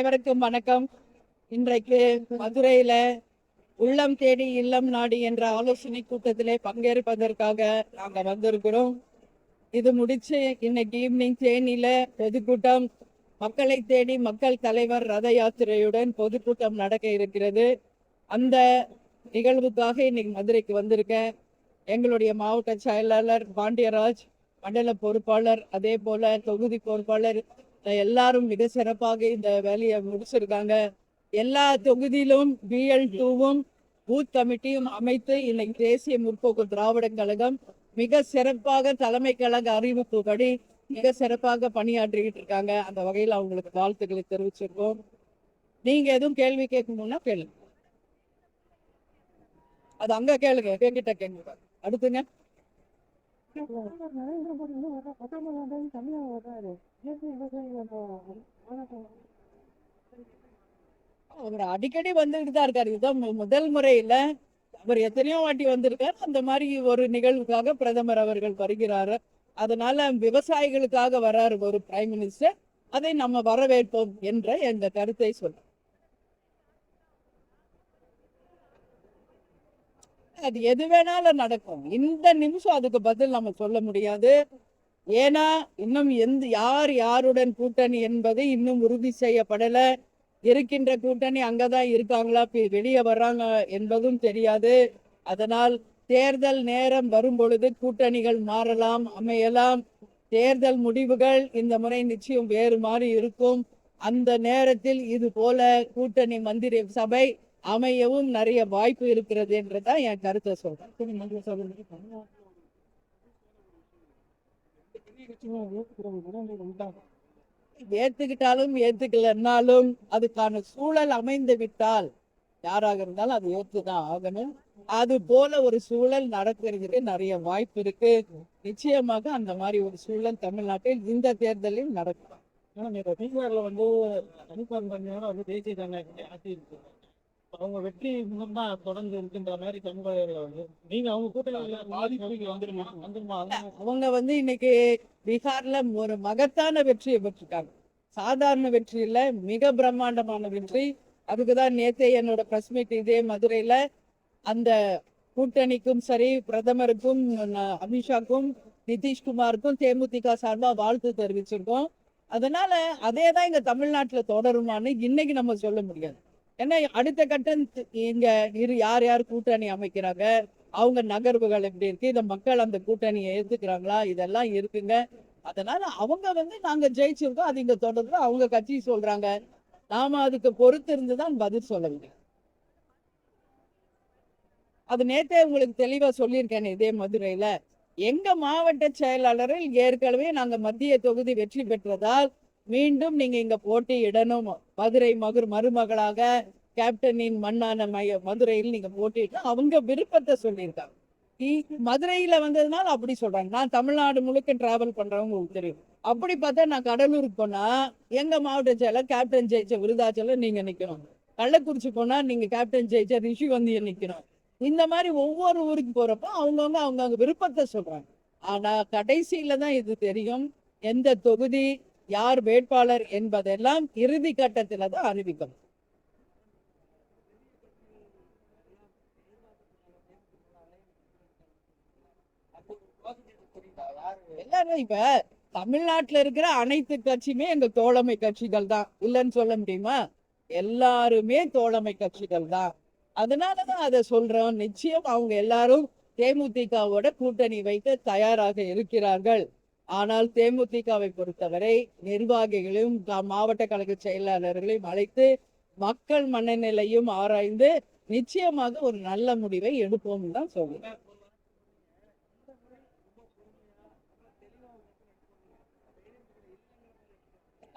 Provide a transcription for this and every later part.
அனைவருக்கும் வணக்கம். இன்றைக்கு மதுரையில உள்ளம் தேடி இல்லம் நாடி என்ற ஆலோசனை கூட்டத்திலே பங்கேற்பதற்காக நாங்க வந்திருக்கிறோம். இது முடிச்சு இன்னைக்கு ஈவினிங் தேனியில பொதுக்கூட்டம். மக்களை தேடி மக்கள் தலைவர் ரத யாத்திரையுடன் பொதுக்கூட்டம் நடக்க இருக்கிறது. அந்த நிகழ்வுக்காக இன்னைக்கு மதுரைக்கு வந்திருக்கேன். எங்களுடைய மாவட்ட செயலாளர் பாண்டியராஜ் மண்டல பொறுப்பாளர் அதே போல தொகுதி பொறுப்பாளர் எல்லாரும் மிக சிறப்பாக இந்த வேலையை முடிச்சிருக்காங்க. எல்லா தொகுதியிலும் பிஎல் டூவும் பூத் கமிட்டியும் அமைத்து இன்னைக்கு தேசிய முற்போக்கு திராவிட கழகம் மிக சிறப்பாக தலைமை கழக அறிவிப்புபடி மிக சிறப்பாக பணியாற்றிக்கிட்டு இருக்காங்க. அந்த வகையில் அவங்களுக்கு வாழ்த்துக்களை தெரிவிச்சிருக்கோம். நீங்க எதுவும் கேள்வி கேட்கணும்னா கேளுங்க. அது அங்க கேளுங்க. என்கிட்ட கேளுங்க. அடுத்துங்க. நரேந்திர மோடி வந்து பிரதமர் வந்து தமிழக வர்றாரு இயற்கை விவசாயிகள் அவர் அடிக்கடி வந்துகிட்டு தான் இருக்காரு. இதுதான் முதல் முறையில அவர் எத்தனையோ வாட்டி வந்திருக்காரு. அந்த மாதிரி ஒரு நிகழ்வுக்காக பிரதமர் அவர்கள் வருகிறாரு. அதனால விவசாயிகளுக்காக வராரு ஒரு பிரைம் மினிஸ்டர் அதை நம்ம வரவேற்போம் என்ற எங்க கருத்தை சொல்றேன் அது எது வேணாலும் நடக்கும். இந்த நிமிஷம் அதுக்கு பதில் நம்ம சொல்ல முடியாது. ஏன்னா இன்னும் எந்த யார் யாருடன் கூட்டணி என்பது இன்னும் உறுதி செய்யப்படல. இருக்கின்ற கூட்டணி அங்கதான் இருக்காங்களா? வெளியே வர்றாங்க என்பதும் தெரியாது. அதனால் தேர்தல் நேரம் வரும் பொழுது கூட்டணிகள் மாறலாம் அமையலாம். தேர்தல் முடிவுகள் இந்த முறை நிச்சயம் வேறு மாதிரி இருக்கும். அந்த நேரத்தில் இது போல கூட்டணி மந்திரி சபை அமையவும் நிறைய வாய்ப்பு இருக்கிறது என்றுதான் என் கருத்தை சொல்றேன். ஏத்துக்கிட்டாலும் ஏத்துக்கலன்னாலும் அதுக்கான சூழல் அமைந்து விட்டால் யாராக இருந்தாலும் அது ஏத்துதான் ஆகணும். அது போல ஒரு சூழல் நடக்கிறதுக்கு நிறைய வாய்ப்பு இருக்கு. நிச்சயமாக அந்த மாதிரி ஒரு சூழல் தமிழ்நாட்டில் இந்த தேர்தலில் நடக்கும். பீகார்ல வந்து தனிப்பெரும்பான்மையோட வந்து தேசிய ஜனநாயக ஆட்சி இருக்கு. அவங்க வெற்றி முகம் தான் தொடர்ந்து இருக்கின்ற மாதிரி தமிழக வந்து நீங்க அவங்க கூட்டணியில பாதிப்பு வந்துருமா? வந்துருமா? அவங்க வந்து இன்னைக்கு பீகார்ல ஒரு மகத்தான வெற்றியை பெற்றிருக்காங்க. சாதாரண வெற்றி இல்ல மிக பிரம்மாண்டமான வெற்றி. அதுக்குதான் நேத்தே என்னோட பிரஸ் மீட் இதே மதுரையில அந்த கூட்டணிக்கும் சரி பிரதமருக்கும் அமித்ஷாக்கும் நிதிஷ்குமாருக்கும் தேமுதிக சார்பா வாழ்த்து தெரிவிச்சிருக்கோம். அதனால அதே தான் இங்க தமிழ்நாட்டுல தொடருமான்னு இன்னைக்கு நம்ம சொல்ல முடியாது. ஏன்னா அடுத்த கட்டம் இங்க இரு யார் யார் கூட்டணி அமைக்கிறாங்க? அவங்க நகர்வுகள் எப்படி இருக்கு? இந்த மக்கள் அந்த கூட்டணியை ஏத்துக்கிறாங்களா? இதெல்லாம் இருக்குங்க. அதனால அவங்க வந்து நாங்க ஜெயிச்சிருக்கோம். அது இங்க தொடர்ந்து அவங்க கட்சி சொல்றாங்க. நாம அதுக்கு பொறுத்து இருந்து தான் பதில் சொல்ல முடியும். அது நேத்தே உங்களுக்கு தெளிவா சொல்லியிருக்கேன் இதே மதுரையில. எங்க மாவட்ட செயலாளரில் ஏற்கனவே நாங்க மத்திய தொகுதி வெற்றி பெற்றதால் மீண்டும் நீங்க இங்க போட்டியிடணும் மதுரை மகுர் மருமகளாக கேப்டனின் மண்ணான மைய மதுரையில் நீங்க போட்டிட்டு அவங்க விருப்பத்தை சொல்லியிருக்காங்க. மதுரையில வந்ததுனால அப்படி சொல்றாங்க. நான் தமிழ்நாடு முழுக்க டிராவல் பண்றவங்க உங்களுக்கு தெரியும். அப்படி பார்த்தா நான் கடலூருக்கு போனா எங்க மாவட்ட செயலர் கேப்டன் ஜெயிச்ச விருதாச்சலம் நீங்க நிக்கணும். கள்ளக்குறிச்சி போனா நீங்க கேப்டன் ஜெயிச்ச ரிஷி வந்து நிக்கணும். இந்த மாதிரி ஒவ்வொரு ஊருக்கு போறப்ப அவங்கவுங்க அவங்கவுங்க விருப்பத்தை சொல்றாங்க. ஆனா கடைசியில தான் இது தெரியும். எந்த தொகுதி யார் வேட்பாளர் என்பதெல்லாம் இறுதி கட்டத்துல தான் அறிவிக்கும். எல்லாரும் இப்ப தமிழ்நாட்டுல இருக்கிற அனைத்து கட்சியுமே எங்க தோழமை கட்சிகள் தான். இல்லைன்னு சொல்ல முடியுமா? எல்லாருமே தோழமை கட்சிகள் தான். அதனாலதான் அதை சொல்றோம். நிச்சயம் அவங்க எல்லாரும் தேமுதிகவோட கூட்டணி வைக்க தயாராக இருக்கிறார்கள். ஆனால் தேமுதிகவை பொறுத்தவரை நிர்வாகிகளையும் மாவட்ட கழக செயலாளர்களையும் அழைத்து மக்கள் மனநிலையும் ஆராய்ந்து நிச்சயமாக ஒரு நல்ல முடிவை எடுப்போம் தான் சொல்லுவேன்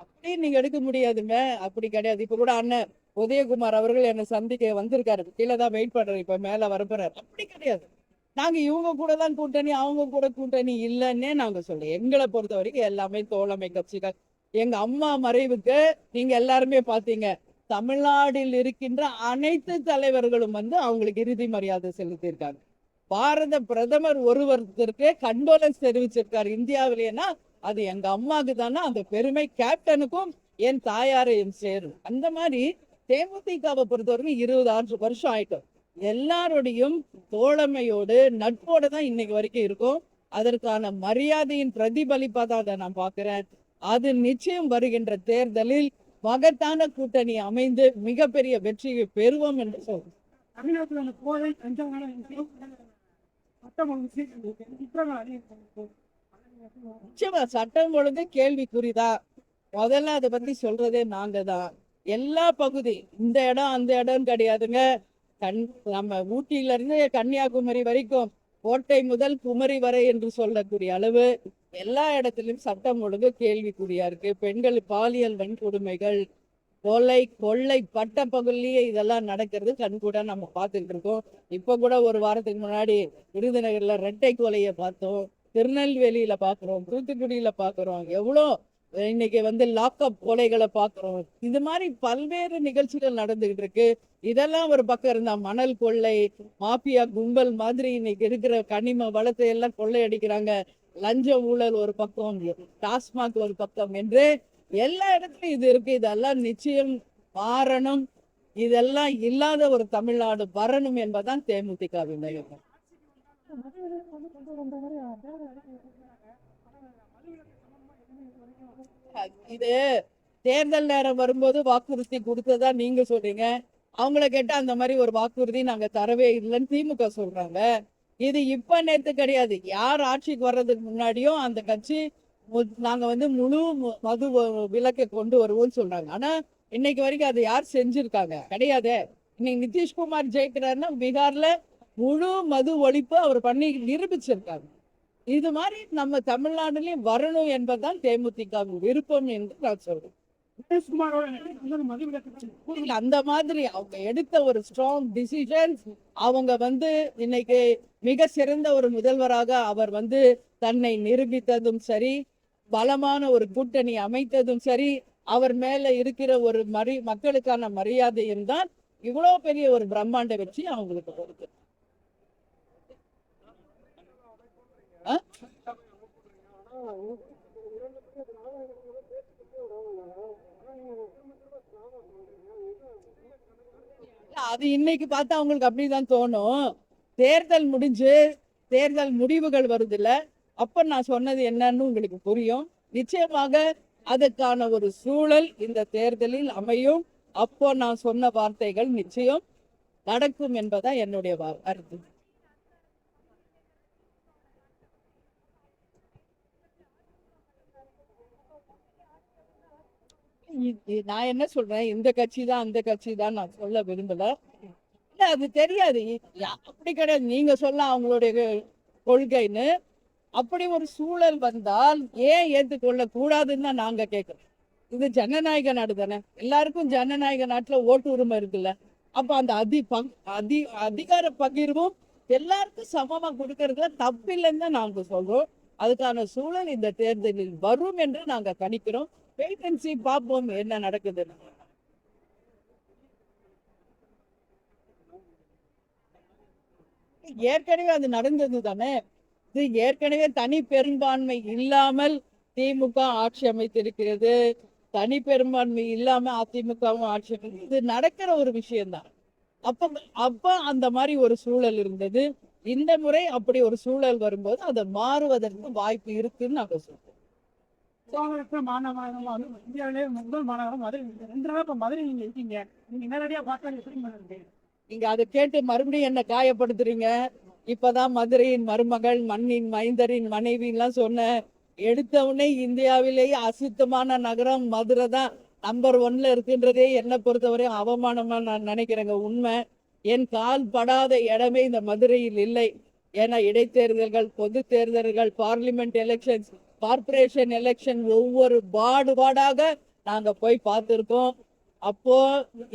அப்படி நீங்க எடுக்க முடியாதுங்க. அப்படி கிடையாது. இப்ப கூட அண்ணன் உதயகுமார் அவர்கள் என்னை சந்திக்க வந்திருக்காரு. கீழே தான் வெயிட் பண்றாரு. இப்ப மேல வரப்போறாரு அப்படி கிடையாது. நாங்க இவங்க கூட தான் கூட்டணி அவங்க கூட கூட்டணி இல்லைன்னே நாங்க சொல்லி எங்களை பொறுத்த வரைக்கும் எல்லாமே தோழமை கட்சிகள் எங்க அம்மா மறைவுக்கு நீங்க எல்லாருமே பார்த்தீங்க தமிழ்நாட்டில் இருக்கின்ற அனைத்து தலைவர்களும் வந்து அவங்களுக்கு இறுதி மரியாதை செலுத்தியிருக்காங்க. பாரத பிரதமர் ஒருவருக்கு கண்டோலன்ஸ் தெரிவிச்சிருக்காரு. இந்தியாவிலேனா அது எங்க அம்மாவுக்கு தானே அந்த பெருமை கேப்டனுக்கும் என் தாயாரையும் சேரும். அந்த மாதிரி தேமுதிகவை பொறுத்தவரைக்கும் இருபது ஆறு வருஷம் ஆயிட்டோம். எல்லாரோடையும் தோழமையோடு நட்போட தான் இன்னைக்கு வரைக்கும் இருக்கும். அதற்கான மரியாதையின் பிரதிபலிப்பா தான் அதை நான் பார்க்கிறேன். அது நிச்சயம் வருகின்ற தேர்தலில் மகத்தான கூட்டணி அமைந்து மிகப்பெரிய வெற்றியை பெறுவோம் என்று சொல்றேன். தமிழ்நாட்டில் கோவை நிச்சயமா சட்டம் ஒழுங்கு கேள்விக்குறிதான் முதல்ல அதை பத்தி சொல்றதே நாங்க தான் எல்லா பகுதி இந்த இடம் அந்த இடம் கிடையாதுங்க. கண் நம்ம ஊட்டியில இருந்து கன்னியாகுமரி வரைக்கும் கோட்டை முதல் குமரி வரை என்று சொல்லக்கூடிய அளவு எல்லா இடத்திலும் சட்டம் ஒழுங்கு கேள்விக்குறியா இருக்கு. பெண்கள் பாலியல் வன்கொடுமைகள் கொலை கொள்ளை பட்ட பகுதியிலேயே இதெல்லாம் நடக்கிறது. கண்கூட நம்ம பார்த்துட்டு இருக்கோம். இப்ப கூட ஒரு வாரத்துக்கு முன்னாடி விருதுநகர்ல ரெட்டை கொலையை பார்த்தோம். திருநெல்வேலியில பாக்குறோம் தூத்துக்குடியில பாக்குறோம் எவ்வளோ இன்னைக்கு வந்து லாக்அப் கொலைகளை பாக்குறோம் இது மாதிரி பல்வேறு நிகழ்ச்சிகள் நடந்துகிட்டு இருக்கு. இதெல்லாம் ஒரு பக்கம் இருந்தா மணல் கொள்ளை மாபியா கும்பல் மாதிரி இன்னைக்கு இருக்கிற கனிம வளத்தை எல்லாம் கொள்ளையடிக்கிறாங்க. லஞ்ச ஊழல் ஒரு பக்கம் டாஸ்மாக் ஒரு பக்கம் என்று எல்லா இடத்துலயும் இது இருக்கு. இதெல்லாம் நிச்சயம் மாறணும். இதெல்லாம் இல்லாத ஒரு தமிழ்நாடு வரணும் என்பதுதான் தேமுதிகவின் இது தேர்தல் நேரம் வரும்போது வாக்குறுதி கொடுத்ததா நீங்க சொல்றீங்க? அவங்கள கேட்டா அந்த மாதிரி ஒரு வாக்குறுதி நாங்க தரவே இல்லைன்னு திமுக சொல்றாங்க. இது இப்ப நேத்து கிடையாது. யார் ஆட்சிக்கு வர்றதுக்கு முன்னாடியும் அந்த கட்சி நாங்க வந்து முழு மது வ- விலக்கை கொண்டு வருவோம்னு சொல்றாங்க. ஆனா இன்னைக்கு வரைக்கும் அதை யார் செஞ்சிருக்காங்க? கிடையாது. இன்னைக்கு நிதிஷ்குமார் ஜெயிக்கிறாருன்னா பீகார்ல முழு மது ஒழிப்பு அவர் பண்ணி நிரூபிச்சிருக்காங்க. இது மாதிரி நம்ம தமிழ்நாடுலயும் வரணும் என்பதுதான் தேமுதிகவின் விருப்பம் என்று நான் சொல்றேன். அந்த மாதிரி அவங்க எடுத்த ஒரு ஸ்ட்ராங் டிசிஷன்ஸ் அவங்க வந்து இன்னைக்கு மிக சிறந்த ஒரு முதல்வராக அவர் வந்து தன்னை நிரூபித்ததும் சரி பலமான ஒரு கூட்டணி அமைத்ததும் சரி அவர் மேல இருக்கிற ஒரு மரி மக்களுக்கான மரியாதையும் தான் இவ்வளவு பெரிய ஒரு பிரம்மாண்ட வெற்றி அவங்களுக்கு கொடுத்து அது இன்னைக்கு பார்த்தா அவங்களுக்கு அப்படிதான் தோணும். தேர்தல் முடிஞ்சு தேர்தல் முடிவுகள் வருது இல்ல அப்ப நான் சொன்னது என்னன்னு உங்களுக்கு புரியும். நிச்சயமாக அதுக்கான ஒரு சூழல் இந்த தேர்தலில் அமையும். அப்போ நான் சொன்ன வார்த்தைகள் நிச்சயம் நடக்கும் என்பதா என்னுடைய வா- கருத்து. நான் என்ன சொல்றேன்? இந்த கட்சி தான் அந்த கட்சி தான் நான் சொல்ல விரும்பல. இல்ல அது தெரியாது. அப்படி கிடையாது. நீங்க சொல்ல அவங்களுடைய கொள்கைன்னு. அப்படி ஒரு சூழல் வந்தால் ஏன் ஏற்றுக்கொள்ள கூடாதுன்னு தான் நாங்க கேட்கறோம் இது ஜனநாயக நாடு தானே. எல்லாருக்கும் ஜனநாயக நாட்டுல ஓட்டு உரிமை இருக்குல்ல. அப்ப அந்த அதி பங் அதி அதிகார பகிர்வும் எல்லாருக்கும் சமமா கொடுக்கறதுல தப்பில்லைன்னு தான் நாங்க சொல்றோம். அதுக்கான சூழல் இந்த தேர்தலில் வரும் என்று நாங்க கணிக்கிறோம். வெயிட்டன்சி பார்ப்போம் என்ன நடக்குதுன்னு ஏற்கனவே அது நடந்தது தானே? இது ஏற்கனவே தனி பெரும்பான்மை இல்லாமல் திமுக ஆட்சி அமைத்திருக்கிறது. தனி பெரும்பான்மை இல்லாம அதிமுகவும் ஆட்சி அமைக்கிறது இது நடக்கிற ஒரு விஷயம்தான். அப்ப அப்ப அந்த மாதிரி ஒரு சூழல் இருந்தது. இந்த முறை அப்படி ஒரு சூழல் வரும்போது அதை மாறுவதற்கு வாய்ப்பு இருக்குன்னு நாங்க சொல்றோம். சோழருக்கு மாநகரம் வந்து இந்தியாவிலே முதல் மாநகரம் மதுரை. ரெண்டு நாள் இப்ப மதுரை நீங்க இருக்கீங்க. நீங்க நேரடியா பார்த்தா எப்படி பண்ணுறீங்க நீங்க அதை கேட்டு மறுபடியும் என்ன காயப்படுத்துறீங்க. இப்பதான் மதுரையின் மருமகள் மண்ணின் மைந்தரின் மனைவின்லாம் சொன்ன எடுத்தவுடனே இந்தியாவிலேயே அசுத்தமான நகரம் மதுரை தான் நம்பர் ஒன்ல இருக்குன்றதே. என்னை பொறுத்தவரையும் அவமானமா நான் நினைக்கிறேங்க. உண்மை. என் கால் படாத இடமே இந்த மதுரையில் இல்லை. ஏன்னா இடைத்தேர்தல்கள் பொது தேர்தல்கள் பார்லிமெண்ட் எலெக்ஷன்ஸ் கார்ப்பரேஷன் எலெக்ஷன் ஒவ்வொரு பாடு பாடாக நாங்க போய் பார்த்துருக்கோம். அப்போ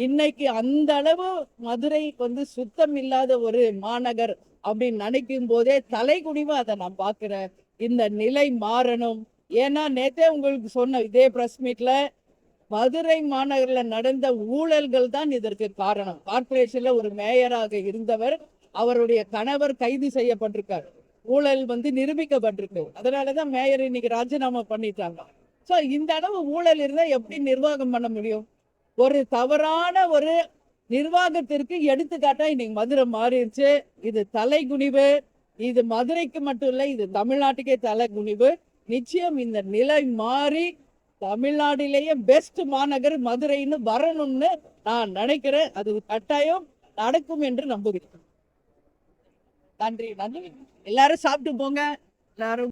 இன்னைக்கு அந்த அளவு மதுரை வந்து சுத்தம் இல்லாத ஒரு மாநகர் அப்படின்னு நினைக்கும் போதே தலைகுனிவு அதை நான் பாக்குறேன் இந்த நிலை மாறணும். ஏன்னா நேத்தே உங்களுக்கு சொன்ன இதே பிரஸ் மீட்ல மதுரை மாநகர்ல நடந்த ஊழல்கள் தான் இதற்கு காரணம். கார்பரேஷன்ல ஒரு மேயராக இருந்தவர் அவருடைய கணவர் கைது செய்யப்பட்டிருக்கார். ஊழல் வந்து நிரூபிக்கப்பட்டிருக்கு. அதனாலதான் மேயர் இன்னைக்கு ராஜினாமா பண்ணிட்டாங்க. சோ இந்த அளவு ஊழல் இருந்தால் எப்படி நிர்வாகம் பண்ண முடியும்? ஒரு தவறான ஒரு நிர்வாகத்திற்கு எடுத்துக்காட்டா இன்னைக்கு மதுரை மாறிடுச்சு. இது தலை குனிவு இது மதுரைக்கு மட்டும் இல்லை இது தமிழ்நாட்டுக்கே தலை குனிவு நிச்சயம் இந்த நிலை மாறி தமிழ்நாட்டிலேயே பெஸ்ட் மாநகர் மதுரைன்னு வரணும்னு நான் நினைக்கிறேன். அது கட்டாயம் நடக்கும் என்று நம்புகிறேன். நன்றி நன்றி. எல்லாரும் சாப்பிட்டு போங்க. எல்லாரும்